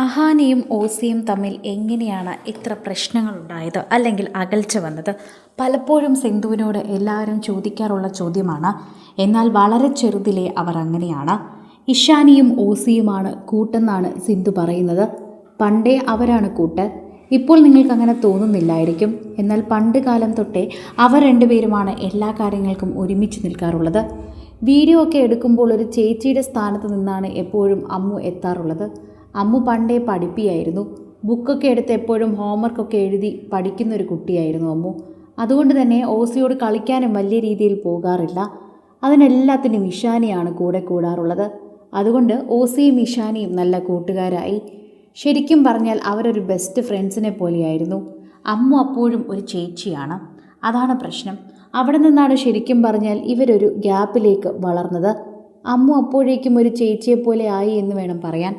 അഹാനയും ഓസിയും തമ്മിൽ എങ്ങനെയാണ് ഇത്ര പ്രശ്നങ്ങളുണ്ടായത്? അല്ലെങ്കിൽ അകൽച്ച വന്നത്? പലപ്പോഴും സിന്ധുവിനോട് എല്ലാവരും ചോദിക്കാറുള്ള ചോദ്യമാണ് എന്നാൽ വളരെ ചെറുതിലെ അവർ അങ്ങനെയാണ്. ഇഷാനിയും ഓസിയുമാണ് കൂട്ടെന്നാണ് സിന്ധു പറയുന്നത്. പണ്ടേ അവരാണ് കൂട്ട്. ഇപ്പോൾ നിങ്ങൾക്ക് അങ്ങനെ തോന്നുന്നില്ലായിരിക്കും. എന്നാൽ പണ്ട് കാലം തൊട്ടേ അവർ രണ്ടുപേരുമാണ് എല്ലാ കാര്യങ്ങൾക്കും ഒരുമിച്ച് നിൽക്കാറുള്ളത്. വീഡിയോ ഒക്കെ എടുക്കുമ്പോൾ ഒരു ചേച്ചിയുടെ സ്ഥാനത്ത് നിന്നാണ് എപ്പോഴും അമ്മു എത്താറുള്ളത്. അമ്മു പണ്ടേ പഠിപ്പിയായിരുന്നു. ബുക്കൊക്കെ എടുത്ത് എപ്പോഴും ഹോംവർക്കൊക്കെ എഴുതി പഠിക്കുന്ന ഒരു കുട്ടിയായിരുന്നു അമ്മു. അതുകൊണ്ട് തന്നെ ഓസിയോട് കളിക്കാനും വലിയ രീതിയിൽ പോകാറില്ല. അതിനെല്ലാത്തിനും ഇഷാനിയാണ് കൂടെ കൂടാറുള്ളത്. അതുകൊണ്ട് ഓസിയും ഇഷാനിയും നല്ല കൂട്ടുകാരായി. ശരിക്കും പറഞ്ഞാൽ അവരൊരു ബെസ്റ്റ് ഫ്രണ്ട്സിനെ പോലെയായിരുന്നു. അമ്മു അപ്പോഴും ഒരു ചേച്ചിയാണ്. അതാണ് പ്രശ്നം. അവിടെ നിന്നാണ് ശരിക്കും പറഞ്ഞാൽ ഇവരൊരു ഗ്യാപ്പിലേക്ക് വളർന്നത്. അമ്മു അപ്പോഴേക്കും ഒരു ചേച്ചിയെപ്പോലെ ആയി എന്ന് വേണം പറയാൻ.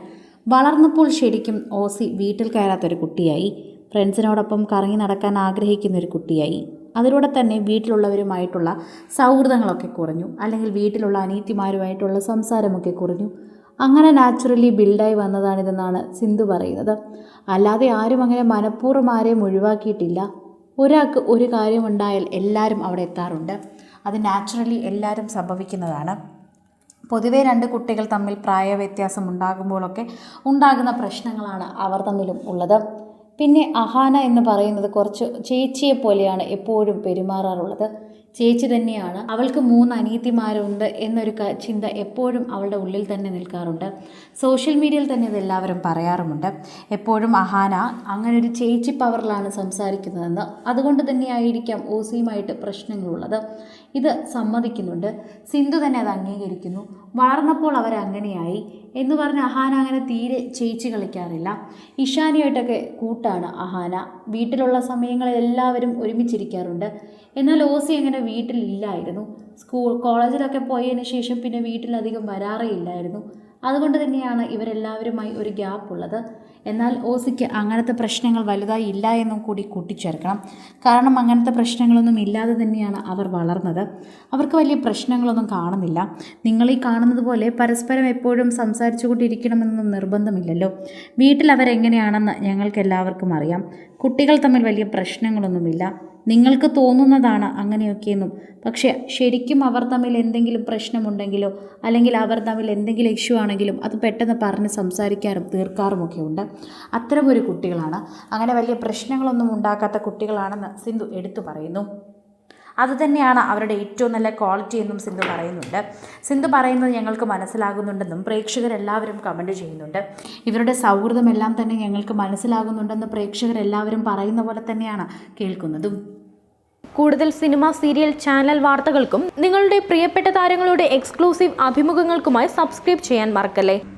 വളർന്നപ്പോൾ ശരിക്കും ഓസി വീട്ടിൽ കയറാത്തൊരു കുട്ടിയായി. ഫ്രണ്ട്സിനോടൊപ്പം കറങ്ങി നടക്കാൻ ആഗ്രഹിക്കുന്ന ഒരു കുട്ടിയായി. അതിലൂടെ തന്നെ വീട്ടിലുള്ളവരുമായിട്ടുള്ള സൗഹൃദങ്ങളൊക്കെ കുറഞ്ഞു. അല്ലെങ്കിൽ വീട്ടിലുള്ള അനീതിമാരുമായിട്ടുള്ള സംസാരമൊക്കെ കുറഞ്ഞു. അങ്ങനെ നാച്ചുറലി ബിൽഡായി വന്നതാണിതെന്നാണ് സിന്ധു പറയുന്നത്. അല്ലാതെ ആരും അങ്ങനെ മനഃപൂർവം ആരെയും ഒഴിവാക്കിയിട്ടില്ല. ഒരാൾക്ക് ഒരു കാര്യമുണ്ടായാൽ എല്ലാവരും അവിടെ എത്താറുണ്ട്. അത് നാച്ചുറലി എല്ലാവരും സംഭവിക്കുന്നതാണ്. പൊതുവെ രണ്ട് കുട്ടികൾ തമ്മിൽ പ്രായ വ്യത്യാസം ഉണ്ടാകുമ്പോഴൊക്കെ ഉണ്ടാകുന്ന പ്രശ്നങ്ങളാണ് അവർ തമ്മിലും ഉള്ളത്. പിന്നെ അഹാന എന്ന് പറയുന്നത് കുറച്ച് ചേച്ചിയെ പോലെയാണ് എപ്പോഴും പെരുമാറാറുള്ളത്. ചേച്ചി തന്നെയാണ്. അവൾക്ക് മൂന്ന് അനീതിമാരുണ്ട് എന്നൊരു ചിന്ത എപ്പോഴും അവളുടെ ഉള്ളിൽ തന്നെ നിൽക്കാറുണ്ട്. സോഷ്യൽ മീഡിയയിൽ തന്നെ ഇത് എല്ലാവരും പറയാറുമുണ്ട്. എപ്പോഴും അഹാന അങ്ങനെ ഒരു ചേച്ചി പവറിലാണ് സംസാരിക്കുന്നതെന്ന്. അതുകൊണ്ട് തന്നെയായിരിക്കാം ഓസിയുമായിട്ട് പ്രശ്നങ്ങളുള്ളത്. ഇത് സമ്മതിക്കുന്നുണ്ട്. സിന്ധു തന്നെ അത് അംഗീകരിക്കുന്നു. വളർന്നപ്പോൾ അവരങ്ങനെയായി എന്ന് പറഞ്ഞ് അഹാന അങ്ങനെ തീരെ ചേച്ചി കളിക്കാറില്ല. ഇഷാനിയായിട്ടൊക്കെ കൂട്ടാണ് അഹാന. വീട്ടിലുള്ള സമയങ്ങളിൽ എല്ലാവരും ഒരുമിച്ചിരിക്കാറുണ്ട്. എന്നാൽ ഓസി അങ്ങനെ വീട്ടിലില്ലായിരുന്നു. സ്കൂൾ കോളേജിലൊക്കെ പോയതിന് ശേഷം പിന്നെ വീട്ടിലധികം വരാറേ ഇല്ലായിരുന്നു അതുകൊണ്ട് തന്നെയാണ് ഇവരെല്ലാവരുമായി ഒരു ഗ്യാപ്പ് ഉള്ളത്. എന്നാൽ ഓസിക്ക് അങ്ങനത്തെ പ്രശ്നങ്ങൾ വലുതായി ഇല്ല എന്നും കൂടി കൂട്ടിച്ചേർക്കണം. കാരണം അങ്ങനത്തെ പ്രശ്നങ്ങളൊന്നും ഇല്ലാതെ തന്നെയാണ് അവർ വളർന്നത്. അവർക്ക് വലിയ പ്രശ്നങ്ങളൊന്നും കാണുന്നില്ല. നിങ്ങൾ ഈ കാണുന്നത് പോലെ പരസ്പരം എപ്പോഴും സംസാരിച്ചു കൊണ്ടിരിക്കണമെന്നൊന്നും നിർബന്ധമില്ലല്ലോ. വീട്ടിൽ അവരെങ്ങനെയാണെന്ന് ഞങ്ങൾക്ക് എല്ലാവർക്കും അറിയാം. കുട്ടികൾ തമ്മിൽ വലിയ പ്രശ്നങ്ങളൊന്നുമില്ല. നിങ്ങൾക്ക് തോന്നുന്നതാണ് അങ്ങനെയൊക്കെയെന്നും. പക്ഷേ ശരിക്കും അവർ തമ്മിൽ എന്തെങ്കിലും പ്രശ്നമുണ്ടെങ്കിലോ അല്ലെങ്കിൽ അവർ തമ്മിൽ എന്തെങ്കിലും ഇഷ്യൂ ആണെങ്കിലും അത് പെട്ടെന്ന് പറഞ്ഞ് സംസാരിക്കാറും തീർക്കാറുമൊക്കെ ഉണ്ട് അത്തരമൊരു കുട്ടികളാണ്. അങ്ങനെ വലിയ പ്രശ്നങ്ങളൊന്നും ഉണ്ടാക്കാത്ത കുട്ടികളാണെന്ന് സിന്ധു എടുത്തു പറയുന്നു. അതുതന്നെയാണ് അവരുടെ ഏറ്റവും നല്ല ക്വാളിറ്റി എന്നും സിന്ധു പറയുന്നുണ്ട്. സിന്ധു പറയുന്നത് ഞങ്ങൾക്ക് മനസ്സിലാകുന്നുണ്ടെന്നും പ്രേക്ഷകരെല്ലാവരും കമന്റ് ചെയ്യുന്നുണ്ട്. ഇവരുടെ സൗഹൃദമെല്ലാം തന്നെ ഞങ്ങൾക്ക് മനസ്സിലാകുന്നുണ്ടെന്ന് പ്രേക്ഷകരെല്ലാവരും പറയുന്ന പോലെ തന്നെയാണ് കേൾക്കുന്നതും. കൂടുതൽ സിനിമ സീരിയൽ ചാനൽ വാർത്തകൾക്കും നിങ്ങളുടെ പ്രിയപ്പെട്ട താരങ്ങളുടെ എക്സ്ക്ലൂസീവ് അഭിമുഖങ്ങൾക്കുമായി സബ്സ്ക്രൈബ് ചെയ്യാൻ മറക്കല്ലേ?